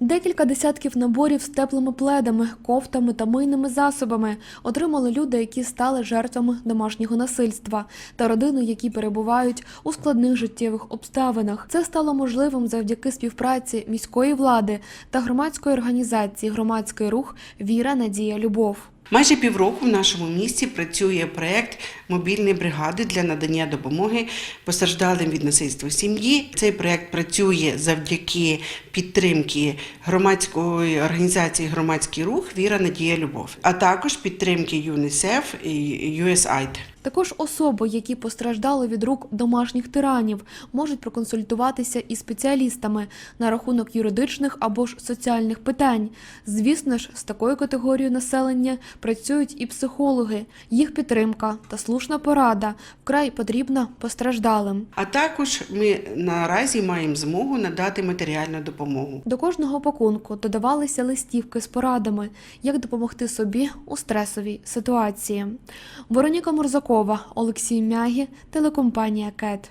Декілька десятків наборів з теплими пледами, кофтами та мийними засобами отримали люди, які стали жертвами домашнього насильства, та родини, які перебувають у складних життєвих обставинах. Це стало можливим завдяки співпраці міської влади та громадської організації Громадський рух Віра, Надія, Любов. Майже півроку в нашому місті працює проект мобільної бригади для надання допомоги постраждалим від насильства сім'ї. Цей проект працює завдяки підтримки громадської організації Громадський рух Віра, Надія, Любов, а також підтримки ЮНІСЕФ і USAID. Також особи, які постраждали від рук домашніх тиранів, можуть проконсультуватися із спеціалістами на рахунок юридичних або ж соціальних питань. Звісно ж, з такою категорією населення працюють і психологи. Їх підтримка та слушна порада вкрай потрібна постраждалим. А також ми наразі маємо змогу надати матеріальну допомогу. До кожного пакунку додавалися листівки з порадами, як допомогти собі у стресовій ситуації. Вероніка Морзакова, Олексій Мягі, телекомпанія КЕТ.